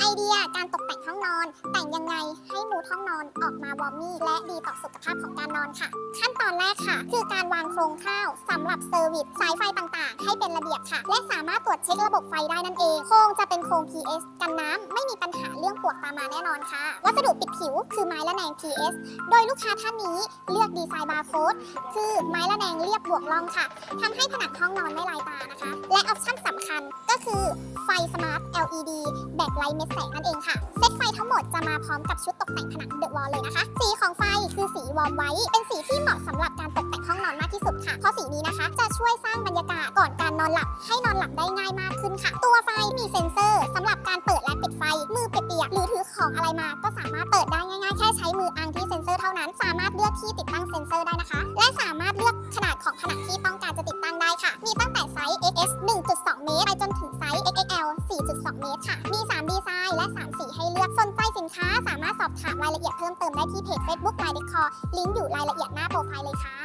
ไอเดียการตกแต่งห้องนอน แต่งยังไงให้มูดห้องนอนออกมาวอร์มมี่และดีต่อสุขภาพของการนอนค่ะ ขั้นตอนแรกค่ะ คือการวางโครงข้าวสำหรับเซอร์วิสสายไฟต่างๆ ให้เป็นระเบียบค่ะ และสามารถตรวจเช็คระบบไฟได้นั่นเองโครงจะเป็นโครง PS กันน้ำไม่มีปัญหาเรื่องปวกตามมาแน่นอนค่ะ วัสดุปิดผิวคือไม้ละแนง PS โดยลูกค้าท่านนี้เลือกดีไซน์บาร์โค้ดคือไม้ละแนงเรียบบวกล่องค่ะทำให้ผนังห้องนอนไม่ลายตานะคะ และออปชั่นส ก็คือไฟสมาร์ท LED แบกไลท์เม็ดแสงนั่นเองค่ะ เซตไฟทั้งหมดจะมาพร้อมกับชุดตกแต่งผนังเดอะวอลเลยนะคะ สีของไฟคือสีวอร์มไวท์เป็นสีที่เหมาะสำหรับการตกแต่งห้องนอนมากที่สุดค่ะ เพราะสีนี้นะคะ จะช่วยสร้างบรรยากาศก่อนการนอนหลับ ให้นอนหลับได้ง่ายมากขึ้นค่ะ ตัวไฟมีเซ็นเซอร์สำหรับการเปิดและปิดไฟ มือเปียกๆหรือถือของอะไรมา ก็สามารถเปิดได้ง่าย ๆ แค่ใช้มืออังที่เซ็นเซอร์เท่านั้น สามารถเลือกที่ติดตั้งเซ็นเซอร์ได้นะคะ และ 4.2 เมตรค่ะ มี 3 ดีไซน์ และ 3 สีให้เลือก สนใจสินค้าสามารถสอบถามรายละเอียดเพิ่มเติมได้ที่เพจ Facebook My Decor ลิงก์อยู่รายละเอียดหน้าโปรไฟล์เลยค่ะ